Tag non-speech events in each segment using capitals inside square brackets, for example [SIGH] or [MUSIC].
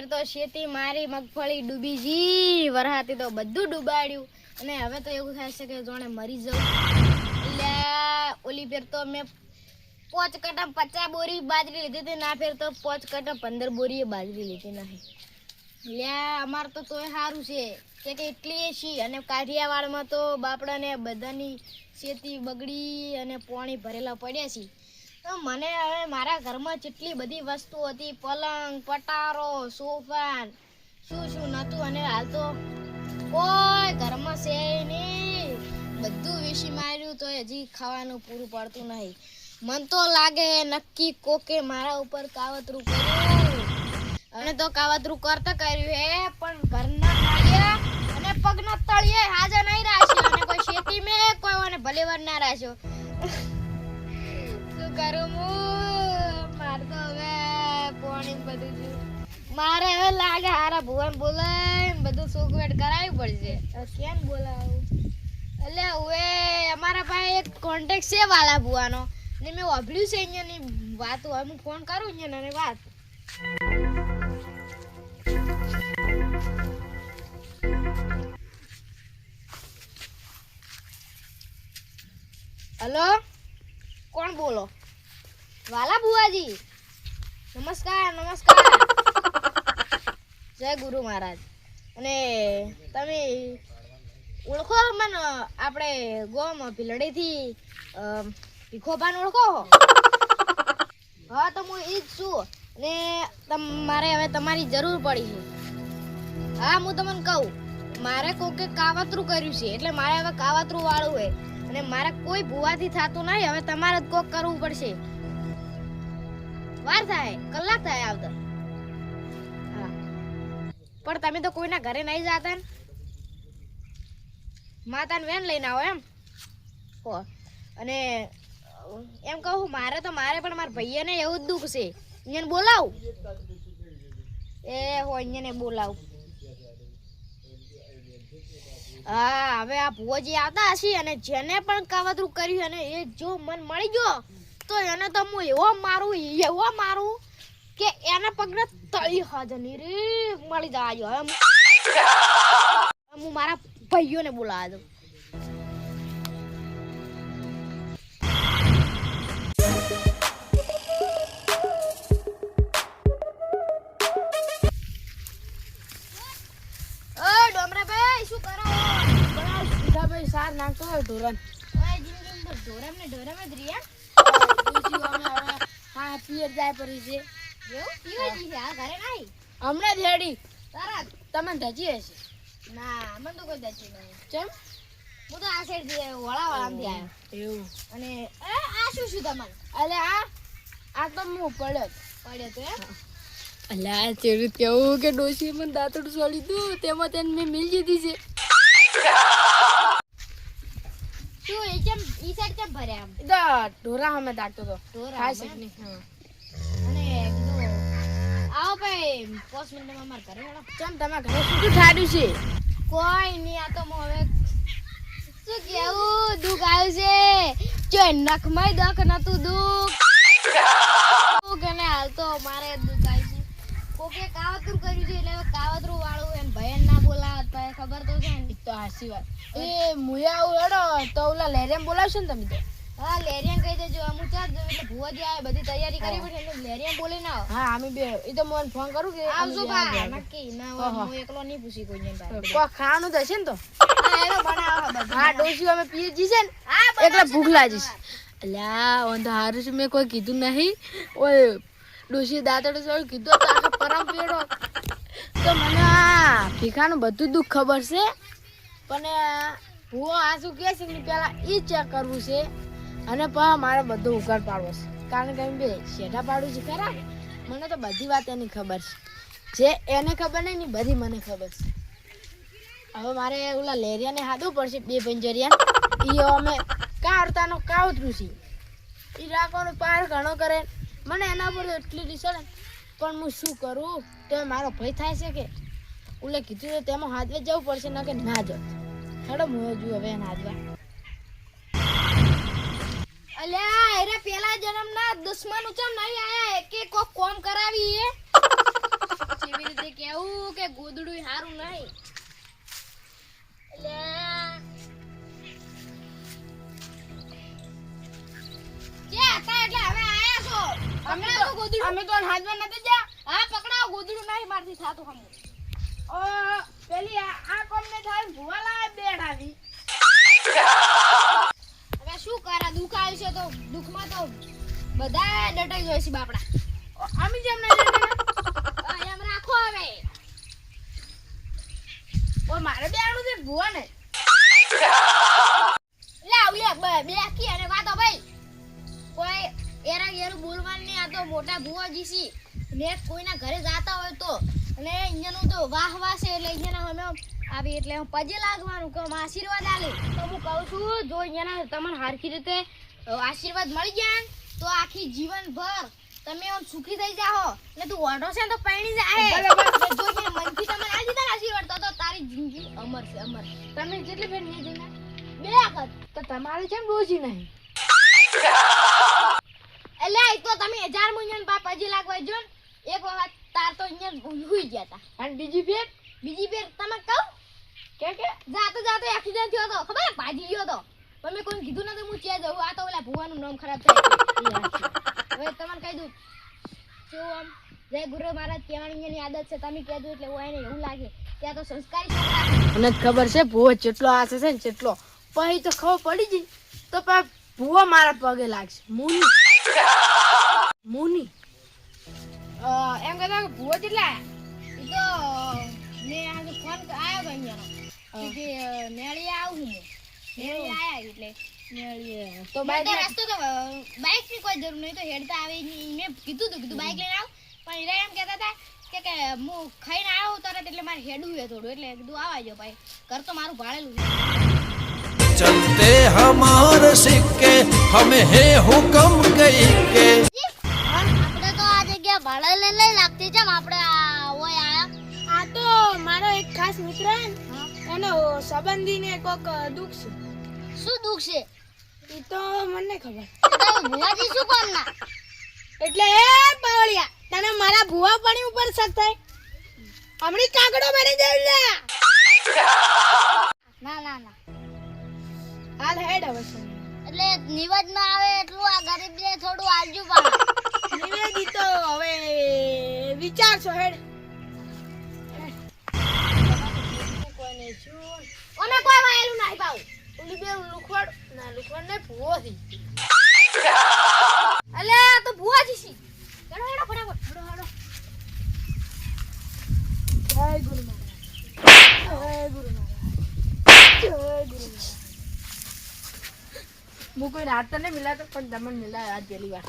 ફેર તો શેતી મારી મગફળી ડૂબી જી, વરહાતી તો બધું ડૂબાડ્યું. અને હવે તો એવું થાય છે કે જોણે મરી જવું. એટલે ઓલી ફેર તો મેં પોચ કટા પચાસ બોરી બાજરી લીધી હતી ના ફેર તો પોચ કટા પંદર બોરી બાજરી લીધી નથી લ્યા અમારે તો તોય સારું છે. કે કે એટલી છી અને કાઠિયાવાડમાં તો બાપડાને બધાની શેતી બગડી અને પાણી ભરેલા પડ્યા છે. મને હવે મારા ઘરમાં જેટલી બધી વસ્તુ હતી, પલંગ, પટારો, સોફા, શું શું નહોતું અને હાલ તો કોઈ ઘરમાં છે નહીં. બધું વિશી માર્યું તો હજી ખાવાનું પૂરું પડતું નહીં. મન તો લાગે નક્કી કોકે મારા ઉપર કાવતરું કર્યું. અને તો કાવતરું કરતા કર્યું હે, પણ ઘરના નાળિયા અને પગના તળિયે હાજર નહીં રાખ્યો અને કોઈ શેતી મેં કોઈ અને ભલે ના રાખ્યો. શું કરું હું? મારે તો હવે પોણી બધું છે મારે હવે લાગે હારા ભુવન બોલાય બધું સુગવેટ કરાવવું પડશે. કેમ બોલાવું? એટલે હવે અમારા પાસે એક કોન્ટેક્ટ છે વાલા ભુવાનો. ને મેં વાપર્યું છે અહીંયાની વાત હોય હું ફોન કરું અહીંયા અને વાત. હલો? કોણ બોલો? વાલા બુવાજી નમસ્કાર નમસ્કાર. જય ગુરુ મહારાજ. અને તમે ઓળખો મને, આપણે ગોમ ભીલડીથી ભીખોભાન ઓળખો? હા, તો હું એ જ છું. તમ- મારે હવે તમારી જરૂર પડી છે. હા, હું તમને કહું. મારે કોકે કાવતરું કર્યું છે, એટલે મારે હવે કાવતરું વાળું હોય અને મારે કોઈ ભૂવાથી થતું નહીં, હવે તમારે જ કોક કરવું પડશે. વાર થાય, કલાક થાય આવતા. પણ તમે તો કોઈના ઘરે નહીં જતા ને. માતાને વેન લઈને આવો એમ. હો. અને એમ કહું મારે તો મારે પણ મારા ભાઈને એવું જ દુઃખ છે. અહીંયા બોલાવું? એ હો અહીંયા બોલાવું. હા, હવે આ ભુવોજી આવતા હશે અને જેને પણ કાવતરું કર્યું અને એ જો મન મળી ગયો તો એને તો હું એવો મારું એવો મારું કે એના પગને તળી હાજરની રે મળી જવા જો હવે હું- મારા ભાઈઓને બોલાવા દઉં. શું કરો? સીધાભાઈ સાર નાખતો હોય ધોરણ ઓય જિંદગી તો ઢોરમ ને ઢોરમ જ રહ્યા હા ધજી ના મને તો કોઈ દચ્યું નહીં હું તો આ સાઈડ વળા વળામાંથી એવું અને આ શું શું તમારે અલે આ આ તો હું પડ્યો પડ્યો તો એમ અલ્યા ચેડું કેવું કે ડોશી મને દાંતડું સોળી દઉં તેમાં તેને મેં મિલ જીધી છે શું એ કેમ ઈ સાઈડ કેમ ભરે આમ? એ ઢોરા હમે દાટતો તો. ઢોરા હા હા. અને કીધું આવો ભાઈ પાંચ મિનિટમાં માર ઘરે હેડો. ચમ તમે ઘરે શું ઠાડ્યું છે? કોઈ નહીં આ તો હવે શું કેવું? દુઃખ આવ્યું છે. જો નખમય દખ નતું દુઃખ. દુઃખ અને હાલ તો મારે દુખ આવ્યું છે. કોકે કાવતરું કર્યું છે એટલે કાવતરું વાળું ભયન ના બોલાવત ખબર તો છે ને? તો હાસી વાત. એ મુયા આવું હેડો તો ઓલા લેરેમ બોલાવશો ને તમે તો. હા લેરિયા કહી દેજો અમુક ચાર જો એટલે ભુવાજી આવે બધી તૈયારી કરી પડે એટલે લેરિયા બોલી ના હા અમે બે એ તો મને ફોન કરું કે આવજો બા નક્કી ના હા, હોય હા. હું એકલો નહીં પૂછી કોઈને ભાઈ કોઈ ખાવાનું ને તો? હા એનો બનાવો બધું હા ડોશી અમે પીએ જી છે ને? એટલે ભૂખ લાગી છે અલ્યા ઓન તો હારું છે મેં કોઈ કીધું નહીં. ઓય ડોસી દાંતડે કીધું તો આખા પરમ પેડો તો મને આ ભીખાનું બધું દુઃખ ખબર છે. પણ હું આ શું કહે છે ને પહેલાં એ ચેક કરવું છે અને પણ મારે બધું ઉઘાડ પાડવો છે. કારણ કે બે શેઠા પાડવું છે ખરા મને તો બધી વાત એની ખબર છે. જે એને ખબર નહીં ને બધી મને ખબર છે. હવે મારે ઓલા લેરિયાને હાદવું પડશે બે પંજરિયા એ અમે કાઢતાનો કાવતરું છે. એ રાખવાનો પાર ઘણો કરે. મને એના પર એટલી રીસળ પણ હું શું કરું? તો મારો ભય થાય છે કે? ઓલે કીધું તેમાં હાથવે જવું પડશે, ના કે ના જાવ. હેડો, હું જોઉં હવે હાથવા. અલ્યા એરે પેલા જન્મના દુશ્મન ઉચમ નહીં આયા? એકે કોક કોમ કરાવી એ. કેવી રીતે કેવું કે ગોદડું સારું નહીં. અલ્યા જે હતા એટલે હવે આયા છો. ગોદડું અમે તો હાજવા નથી જા હા પકડાવો ગોદડું નહીં મારથી થાતું હમ ઓ પેલી આ આ કોમ ને થાય? ભુવાલા બેઠાવી હવે શું કરા દુઃખ આવ્યું છે તો દુઃખમાં તો બધા ડટાઈ જાય છે બાપડા. અમે જેમ એમ રાખો હવે. ઓ મારે બેવાનું છે ભુવા ને લાવ લે બે- કી અને વાતો એરા ઘેરું બોલવાની આ તો મોટા ભુવાજી છી. ને કોઈના ઘરે જાતા હોય તો. અને અહીંયાનું તો વાહ વાહ છે એટલે અહીંયાના અમે આવી એટલે હું પજે લાગવાનું કે આશીર્વાદ આલે. તો હું કહું છું જો અહીંયાના તમને સારખી રીતે આશીર્વાદ મળી જાય તો આખી જીવનભર તમે આમ સુખી થઈ જાઓ. ને તું ઓઢો છે તો પૈણી જાય જો કે મનથી તમને આ દીધા આશીર્વાદ તો તો તારી જિંદગી અમર છે અમર. તમે જેટલી ફેર નહીં જઈને બે વખત. તો તમારે કેમ રોજી નહીં? એટલે આ તો તમે હજાર મહિના બાપ હજી લાગવા જો એક વખત તાર તો અહીંયા હુઈ ગયા તા. અને બીજી ફેર? બીજી ફેર તમે કહું. કે કે? જાતો જાતો એક્સિડન્ટ થયો તો ખબર? ભાજી ગયો તો. પણ મેં કોઈ કીધું નથી હું ચેજ જવું આ તો ઓલા ભુવાનું નામ ખરાબ થાય. હવે તમને કહી દઉં? જો આમ જય ગુરુ મહારાજ કહેવાની આદત છે. તમે કહેજો એટલે હું એને એવું લાગે. ત્યાં તો સંસ્કારી મને ખબર છે ભૂવો જેટલો આશે છે ને જેટલો પછી તો ખબર પડી ગઈ. તો પા ભૂવો મારા પગે લાગશે. મુની. મોની. એમ કે ભૂવો જેટલા તો મેં આજે ફોન આવ્યો કે અહીંયાનો કે નેળી આવું હું. નેળી આવ્યા એટલે. તો બાઈક રસ્તો તો બાઇકની કોઈ જરૂર નહીં તો હેડતા આવે આવી મેં કીધું હતું કીધું બાઈક લઈને આવ. પણ હીરા એમ કહેતા હતા કે કે હું ખાઈને આવ્યો તરત એટલે મારે હેડું છે થોડું. એટલે કીધું આવા જો ભાઈ. ઘર તો મારું ભાડેલું ચલતે હમાર સિક્કે હમે હે હુકમ કઈ કે આપણે તો આ જગ્યા ભાડે લઈ લઈ લાગતી છે આપણે હોય આયા આ તો મારો એક ખાસ મિત્ર એનો સંબંધીને કોક દુખ છે. શું દુખ છે? એ તો મને ખબર. ભુવાજી શું કામ ના એટલે એ પાવળિયા તને મારા ભુવા પાણી ઉપર શક થાય? હમણી કાગડો બની જાય ના ના ના. હાલ હેડ હવે. એટલે નિવેદમાં આવે એટલું આ ગરીબ ને થોડું આલજુ પણ. [LAUGHS] નિવેદી તો હવે વિચારશો હેડ. અમે કોઈ વાયેલું નહીં પાવું ઓલી બે લુખવાડ ના લુખવાડ ને ભૂવો થી. અલે આ તો ભુવાજી છે હેડો હેડો ફટાફટ. હેડો હેડો. જય ગુરુ મહારાજ. જય ગુરુ મહારાજ. જય ગુરુ મહારાજ. હું કોઈ રાત તો મિલાતો પણ તમને મિલાય આજ પહેલી વાર.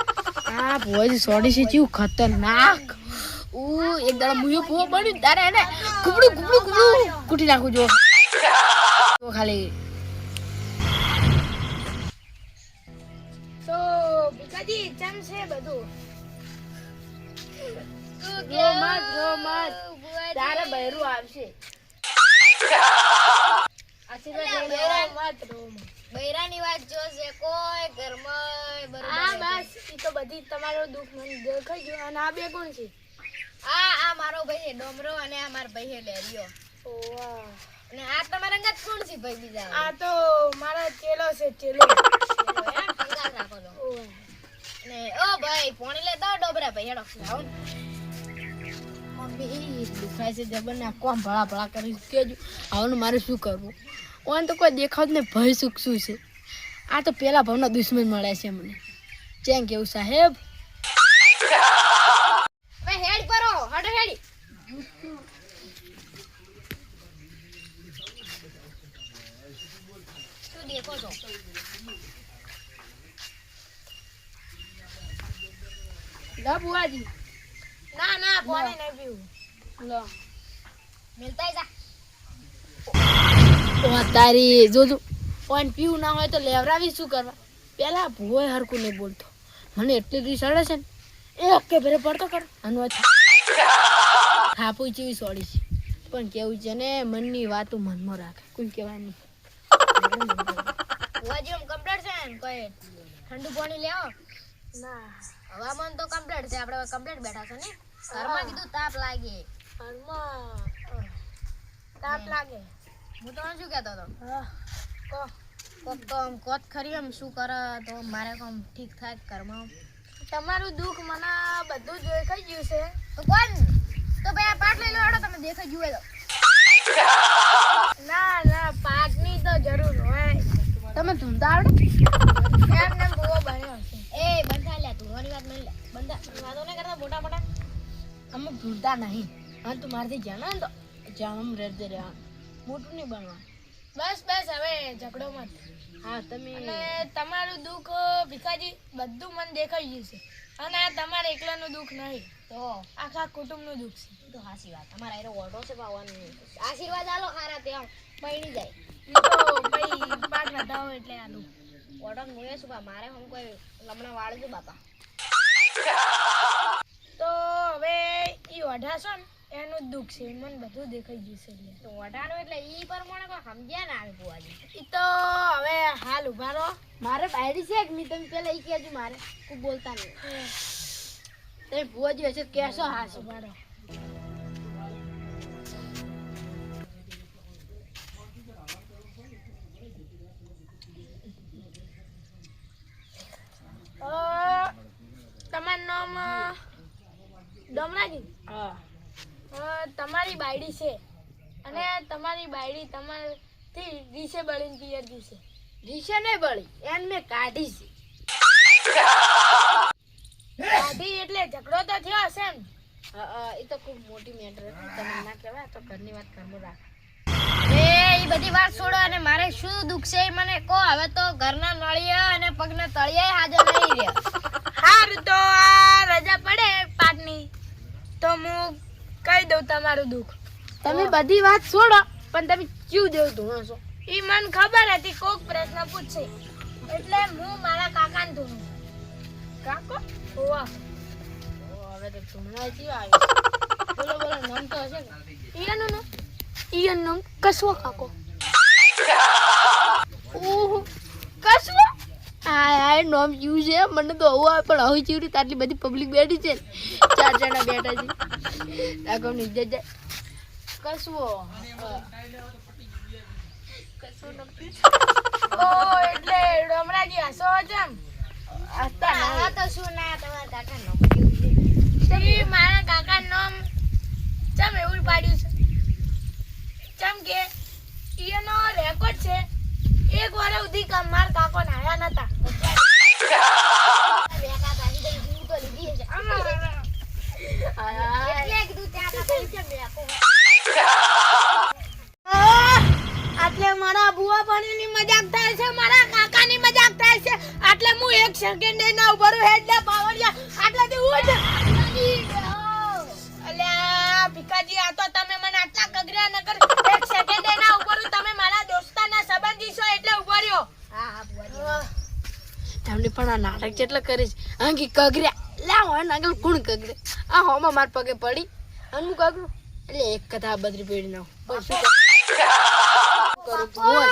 [LAUGHS] આ ભુવાજી સોડી છે ચીવું ખતરનાક. ઉ એક દાડા મુયો તારે એને કુબડું કુબડું કુબડું કૂટી નાખું જો. તો ખાલી. તો ભીખાજી ચમ છે બધું? રો મત રો મત. તારે બૈરું આવશે. આશીર્વાદ બૈરાની વાત જો છે કોઈ ઘરમાં બરોબર આ બસ ઈ તો બધી તમારો દુઃખ મને દેખાઈ ગયો અને આ બે કોણ છે? આ આ મારો ભાઈ છે ડોમરો અને આ મારો ભાઈ છે લેરિયો ઓવા અને આ તમારા અંગત કોણ છે ભાઈ બીજા આ તો મારા ચેલો છે ચેલો. ને ઓ ભાઈ પોણી લે દો ડોબરા ભાઈ હેડો આવો મમ્મી દુખાય છે જબર ને કોમ ભળા ભળા કરી કેજો હવે મારે શું કરવું? ઓન તો કોઈ દેખાવ ને ભય સુખ શું છે? આ તો પેલા ભાવના દુશ્મન મળે છે મને. ચેમ કેવું સાહેબ? હેડ પરો હડો હેડી. દેખો છો. લા બુઆજી. ના ના પાણી નહીં પીવું. લો. મિલતા જા. ઓ તારી જોજો ઓન પીવું ના હોય તો લેવરાવી શું કરવા? પેલા ભૂવો હરકું નહીં બોલતો. મને એટલી બધી અડે છે ને. એ કે ભરે પડતો કર આનો થાપુ જેવી સોડી છે. પણ કેવું છે ને મનની વાતો મનમાં રાખે. કોઈ કહેવાની ભુવાજી આમ કમ્પ્લીટ છે ને કોઈ? ઠંડુ પાણી લેવો? ના. હવામાન તો કમ્પ્લીટ છે. આપણે કમ્પ્લીટ બેઠા છે ને? ઘરમાં કીધું તાપ લાગે. ઘરમાં તાપ લાગે. હું તો શું કહેતો હતો? કોક તો આમ કોત ખરી એમ? શું કરે? તો મારે કોમ ઠીક થાય ઘરમાં તમારું દુઃખ મને બધું જ દેખાઈ ગયું છે. તો કોણ તો ભાઈ આ પાટ લઈ લો તમે દેખાઈ જુએ તો. ના ના પાટની તો જરૂર હોય. તમે ધૂમતા આવડે? એમ ને બહુ બન્યો છે. એ બંધા લે ધૂળવાની વાત નહીં લે બંધા વાતો નહીં કરતા મોટા મોટા અમુક ભૂલતા નહીં. હા તું મારથી જાણે તો જામ રહેતે રહ્યા. મોટું નહીં બનવા બસ બસ હવે ઝઘડો મત. હા તમે અને તમારું દુઃખ ભીખાજી બધું મને દેખાઈ જશે અને આ તમારે એકલાનું દુઃખ નહીં. તો આખા કુટુંબનું દુઃખ છે. એ તો હાસી વાત. અમારા એનો ઓટો છે પાવાનું આશીર્વાદ આલો હારા ત્યાં. પૈણી જાય. તો ભાઈ પાક વધાવો એટલે આલું. ઓટો મુએ શું બા મારે હમ કોઈ લમણા વાળ છે બાપા. તો હવે ઈ ઓઢાશો ને? એનું જ દુઃખ છે મને બધું દેખાઈ ગયું છે એટલે તો એટલે ઈ પ્રમાણે કોઈ સમજ્યા ના આવે બુઆજી ઈ તો હવે હાલ ઊભા રહો. મારે બાયડી છે કે નહીં તમે પેલા ઈ કહેજો મારે. કોઈ બોલતા નહીં. તમે ભુવાજી હશે કહેશો હાસો. ઊભા રહો. બાયડી છે. અને તમારી બાયડી તમારથી રીસે બળીને પિયર છે રીસે નહીં બળી એને મેં કાઢી છે. કાઢી એટલે ઝઘડો તો થયો હશે ને એ તો ખૂબ મોટી મેટર હતી. તમે ના કહેવાય તો ઘરની વાત ઘરમાં રાખ. એ બધી વાત છોડો અને મારે શું દુઃખ છે એ મને કહો. હવે તો ઘરના નળિયા અને પગના તળિયા હાજર નહીં રહ્યા. હારું તો આ રજા પડે પાટની તો હું કહી દઉં તમારું દુઃખ. તમે બધી વાત છોડો પણ તમે ક્યુ દેવ ધોણો છો? એ મને ખબર હતી કોક પ્રશ્ન પૂછશે એટલે હું મારા કાકાને ધૂણું. કાકો? હોવા હવે તો ધોણા જીવ આવે બોલો બોલો નામ તો હશે ને. ઈયાનું નામ? ઈયાનું નામ કસવો કાકો. ઓહો. કશું આ આ નોમ ક્યુ છે મને તો આવું આવે પણ હવે ચીવડી આટલી બધી પબ્લિક બેઠી છે? ચાર જણા બેઠા છે. નીચે જાય. કસવો [LAUGHS] ઓ એટલે જ હસો જમ? આ તો શું ના તમારા કાકા નો તમે મારા કાકા નામ ચમ એવું પાડ્યું છે? ચમ કે એનો રેકોર્ડ છે એક વાર સુધી કામ મારા કાકો નાયા નતા. એટલે કીધું ત્યાં [LAUGHS] મારા બુઆ હું ના ઊભો એટલે ઊભો હા હા આ નાટક જેટલા કરીશ છે. આંગી કગર્યા. લા હોય નાગલ કોણ કગરે આ હોમાં માર પગે પડી. અને હું કગરું એટલે એક કથા બદરી કરું? બોલ.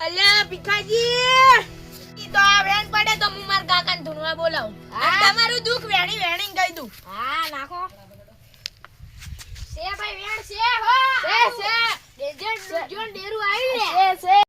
અલ્યા ભીખાજી! ઈ તો આ વેણ પડે તો હું મારા કાકાને ધૂણવા બોલાવું. તમારું દુઃખ વેણી વેણી કહી દઉં હા નાખો. સે ભાઈ વેણ સે હો. છે, છે. ડેજર્ટ જોન ડેરું આવી